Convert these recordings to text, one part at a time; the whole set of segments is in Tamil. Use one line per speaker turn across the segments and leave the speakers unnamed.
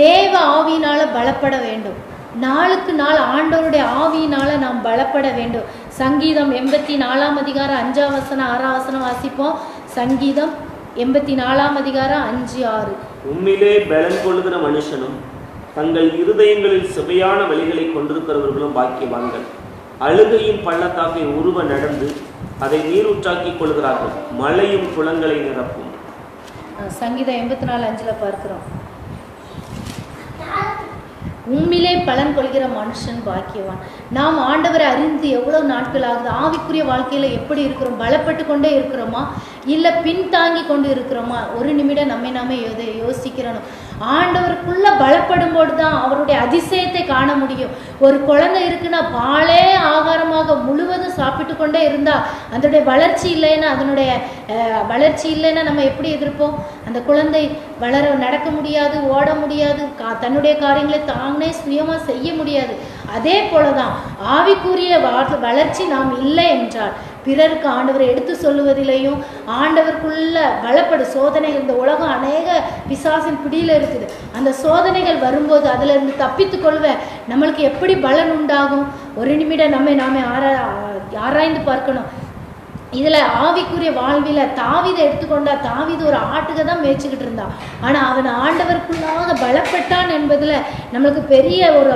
தேவ ஆவியினால பலப்பட வேண்டும். நாளுக்கு நாள் ஆண்டவருடைய ஆவியினால நாம் பலப்பட வேண்டும். சங்கீதம் எண்பத்தி நாலாம் அதிகாரம் அஞ்சாம் வசனம் ஆறாம் வசனம் வாசிப்போம். சங்கீதம் எண்பத்தி நாலாம் அதிகாரம் அஞ்சு ஆறு.
உம்மிலே பலன் கொள்ளுகிற மனுஷனும் தங்கள் இருதயங்களில் சுவையான வழிகளை கொண்டிருக்கிறவர்களும் பாக்கியவான்கள். அழுகையின் பள்ளத்தாக்கை உருவ நடந்து அதை நீரூற்றாக்கிக் கொள்கிறார்கள். மழையும் குளங்களை நிரப்பும்.
சங்கீதம் எண்பத்தி நாலு அஞ்சில் பார்க்கிறோம். உண்மையிலே பலன் கொள்கிற மனுஷன் பாக்கியவான். நாம் ஆண்டவரை அறிந்து எவ்வளவு நாட்கள் ஆகுது ஆவிக்குரிய வாழ்க்கையில எப்படி இருக்கிறோம் பலப்பட்டு கொண்டே இருக்கிறோமா இல்லை பின்தாங்கி கொண்டு இருக்கிறோமா? ஒரு நிமிடம் நம்மை நாமே யோ- யோசிக்கிறணும். ஆண்டவருக்குள்ள பலப்படும்போது தான் அவருடைய அதிசயத்தை காண முடியும். ஒரு குழந்தை இருக்குன்னா பாலே ஆகாரமாக மு சாப்பிட்டு கொண்டே இருந்தால் அதனுடைய வளர்ச்சி இல்லைன்னா அதனுடைய வளர்ச்சி இல்லைன்னா நம்ம எப்படி எதிர்ப்போம்? அந்த குழந்தை வளர நடக்க முடியாது ஓட முடியாது கா- தன்னுடைய காரியங்களை தானே சுயமாக செய்ய முடியாது. அதே போல தான் ஆவிக்குரிய வளர்ச்சி நாம் இல்லை என்றால் பிறருக்கு ஆண்டவரை எடுத்து சொல்லுவதிலையும் ஆண்டவருக்குள்ள பலப்படு சோதனை இந்த உலகம் அநேக பிசாசின் பிடியில் இருக்குது. அந்த சோதனைகள் வரும்போது அதுல இருந்து தப்பித்துக் கொள்வ நம்மளுக்கு எப்படி பலன் உண்டாகும்? ஒரு நிமிடம் நம்மை நாமே ஆரா ஆராய்ந்து பார்க்கணும். இதுல ஆவிக்குரிய வாழ்வில தாவிதை எடுத்துக்கொண்டா தாவிது ஒரு ஆட்டுக தான் மேய்ச்சிக்கிட்டு இருந்தான். ஆனா அவன் ஆண்டவருக்குள்ளாக பலப்பட்டான் என்பதுல நம்மளுக்கு பெரிய ஒரு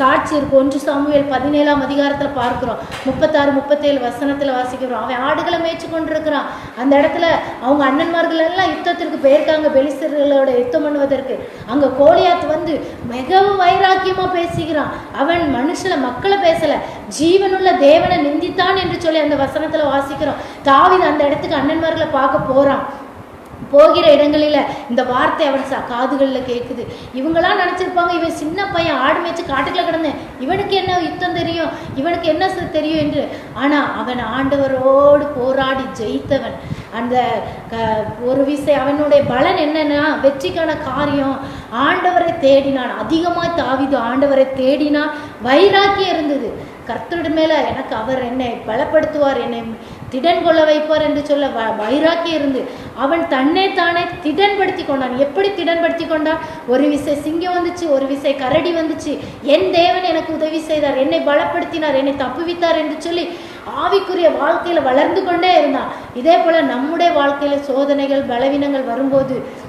சாட்சி இருக்கும் ஒன்று சாமுவேல் பதினேழாம் அதிகாரத்தில் பார்க்கிறோம். முப்பத்தாறு முப்பத்தேழு வசனத்தில் வாசிக்கிறோம். அவன் ஆடுகளை மேய்ச்சி கொண்டிருக்கிறான். அந்த இடத்துல அவங்க அண்ணன்மார்கள் எல்லாம் யுத்தத்திற்கு போயிருக்காங்க. பெலிசர்களோட யுத்தம் பண்ணுவதற்கு. அங்கே கோலியாத் வந்து மிகவும் வைராக்கியமாக பேசுகிறான். அவன் மனுஷனை மக்களை பேசலை. ஜீவனுள்ள தேவனை நிந்தித்தான் என்று சொல்லி அந்த வசனத்தில் வாசிக்கிறோம். தாவித அந்த இடத்துக்கு அண்ணன்மார்களை பார்க்க போகிறான் போகிற இடங்களில இந்த வார்த்தை அவன் ச காதுகளில் கேட்குது இவங்களாம் நினச்சிருப்பாங்க இவன் சின்ன பையன் ஆடு மேய்ச்சி காட்டுக்குள்ள கிடந்தேன். இவனுக்கு என்ன யுத்தம் தெரியும்? இவனுக்கு என்ன தெரியும் என்று. ஆனால் அவன் ஆண்டவரோடு போராடி ஜெயித்தவன். அந்த க- ஒரு விசை அவனுடைய பலன் என்னன்னா வெற்றிக்கான காரியம் ஆண்டவரை தேடினான். அதிகமாக தாவிது ஆண்டவரை தேடினான். வைராக்கியம் இருந்தது. கர்த்தருடைய மேலே எனக்கு அவர் என்னை பலப்படுத்துவார் என்னை திடன் கொள்ள வைப்பார் என்று சொல்ல வ- வைராக்கியம் இருந்து அவன் தன்னை தானே திடன்படுத்தி கொண்டான். எப்படி திடன்படுத்தி கொண்டான்? ஒரு விசை சிங்கம் வந்துச்சு ஒரு விசை கரடி வந்துச்சு. என் தேவன் எனக்கு உதவி செய்தார் என்னை பலப்படுத்தினார் என்னை தப்புவித்தார் என்று சொல்லி ஆவிக்குரிய வாழ்க்கையில் வளர்ந்து கொண்டே இருந்தான். இதே போல நம்முடைய வாழ்க்கையில் சோதனைகள் பலவீனங்கள் வரும்போது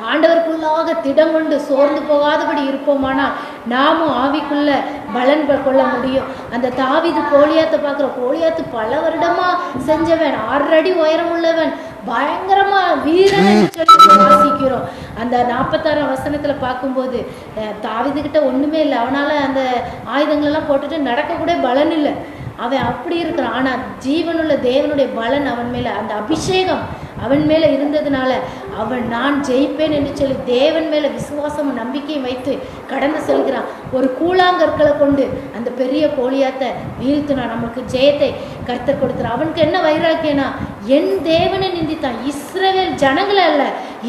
ஆண்டவருக்குள்ளாக திடம் கொண்டு சோர்ந்து போகாதபடி இருப்போமானால் நாமும் ஆவிக்குள்ள பலன் கொள்ள முடியும். அந்த தாவிது கோலியாத்தை பார்க்குற கோழியாத்து பல வருடமா செஞ்சவன் ஆறு அடி உயரம் உள்ளவன் பயங்கரமா வீரன் சொல்லி வாசிக்கிறோம். அந்த நாற்பத்தாறாம் வசனத்துல பார்க்கும்போது அஹ், ஒண்ணுமே இல்லை. அவனால அந்த ஆயுதங்களெல்லாம் போட்டுட்டு நடக்க கூட பலன் இல்லை. அவன் அப்படி இருக்கிறான். ஆனா ஜீவனுள்ள தேவனுடைய பலன் அவன் மேல. அந்த அபிஷேகம் அவன் மேல இருந்ததுனால அவன் நான் ஜெயிப்பேன் என்று சொல்லி தேவன் மேல விசுவாசமும் நம்பிக்கையும் வைத்து கடந்து செல்கிறான். ஒரு கூழாங்கற்களை கொண்டு அந்த பெரிய கோலியாத்தை வீழ்த்தினான். நமக்கு ஜெயத்தை கர்த்தர் கொடுத்துறான் அவனுக்கு என்ன வைராக்கியனா என் தேவனை நிந்தித்தான். இஸ்ரவேல் ஜனங்களை அல்ல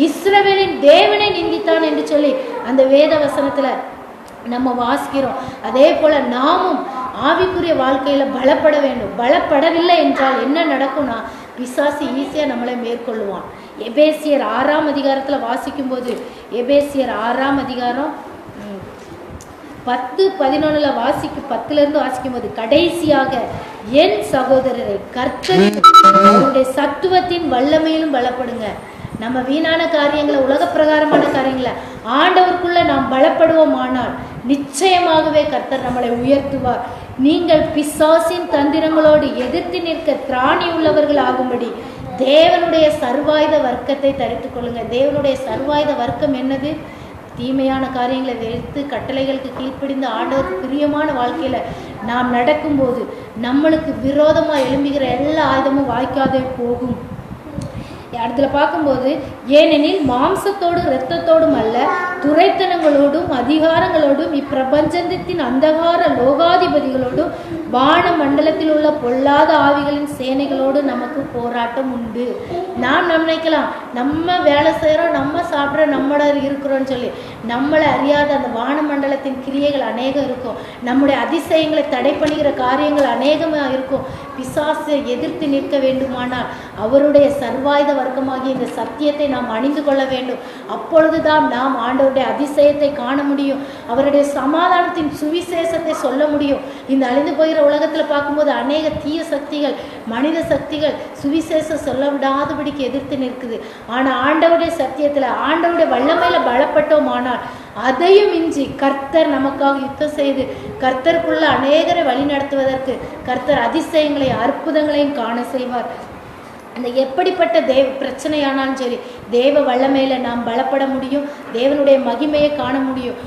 இஸ்ரவேலின் தேவனை நிந்தித்தான் என்று சொல்லி அந்த வேத வசனத்துல நம்ம வாசிக்கிறோம். அதே போல நாமும் ஆவிக்குரிய வாழ்க்கையில பலப்பட வேண்டும். பலப்படவில்லை என்றால் என்ன நடக்கும்னா பிசாசு ஈஸியாக நம்மளை மேற்கொள்ளுவான். எபேசியர் ஆறாம் அதிகாரத்துல வாசிக்கும்போது எபேசியர் ஆறாம் அதிகாரம் பத்து பதினொன்னுல வாசிக்கு பத்துல இருந்து வாசிக்கும் போது கடைசியாக என் சகோதரரை கர்த்தரின் அவருடைய சத்துவத்தின் வல்லமையிலும் பலப்படுங்க. நம்ம வீணான காரியங்களை உலக பிரகாரமான காரியங்களை ஆண்டவருக்குள்ள நாம் பலப்படுவோமானால் நிச்சயமாகவே கர்த்தர் நம்மளை உயர்த்துவார். நீங்கள் பிசாசின் தந்திரங்களோடு எதிர்த்து நிற்க திராணி உள்ளவர்கள் ஆகும்படி தேவனுடைய சர்வாயுத வர்க்கத்தை தடுத்து கொள்ளுங்க தேவனுடைய சர்வாயுத வர்க்கம் என்னது? தீமையான காரியங்களை வெறுத்து கட்டளைகளுக்கு கீழ்ப்படிந்து ஆண்டவருக்கு பிரியமான வாழ்க்கையில நாம் நடக்கும்போது நம்மளுக்கு விரோதமாக எழும்புகிற எல்லா ஆயுதமும் வாய்க்காதே போகும். இடத்துல பார்க்கும்போது ஏனெனில் மாம்சத்தோடும் இரத்தத்தோடும் அல்ல துரைத்தனங்களோடும் அதிகாரங்களோடும் இப்பிரபஞ்சத்தின் அந்தகார லோகாதிபதிகளோடும் வான மண்டலத்தில் உள்ள பொல்லாத ஆவிகளின் சேனைகளோடு நமக்கு போராட்டம் உண்டு. நாம் நினைக்கலாம் நம்ம வேலை செய்கிறோம் நம்ம சாப்பிட்ற நம்மள இருக்கிறோம்னு சொல்லி. நம்மளை அறியாத அந்த வான மண்டலத்தின் கிரியைகள் அநேகம் இருக்கும். நம்முடைய அதிசயங்களை தடை பண்ணுகிற காரியங்கள் அநேகமாக இருக்கும். பிசாசை எதிர்த்து நிற்க வேண்டுமானால் அவருடைய சர்வாயுத வர்க்கமாகிய இந்த சத்தியத்தை நாம் அணிந்து கொள்ள வேண்டும். அப்பொழுதுதான் நாம் ஆண்டவருடைய அதிசயத்தை காண முடியும். அவருடைய சமாதானத்தின் சுவிசேஷத்தை சொல்ல முடியும். இந்த அழிந்து போகிற உலகத்தில் பார்க்கும்போது அநேக தீய சக்திகள் மனித சக்திகள் சுவிசேஷம் சொல்ல விடாதபடிக்கு எதிர்த்து நிற்குது. ஆனால் ஆண்டவுடைய சத்தியத்தில் ஆண்டவுடைய வல்லமையில் பலப்பட்டோம் ஆனால் அதையும் இஞ்சி கர்த்தர் நமக்காக யுத்தம் செய்து கர்த்தருக்குள்ள அநேகரை வழி நடத்துவதற்கு கர்த்தர் அதிசயங்களையும் அற்புதங்களையும் காண செய்வார். அந்த எப்படிப்பட்ட தேவ பிரச்சனையானாலும் சரி தேவ வல்லமையில் நாம் பலப்பட முடியும் தேவனுடைய மகிமையை காண முடியும்.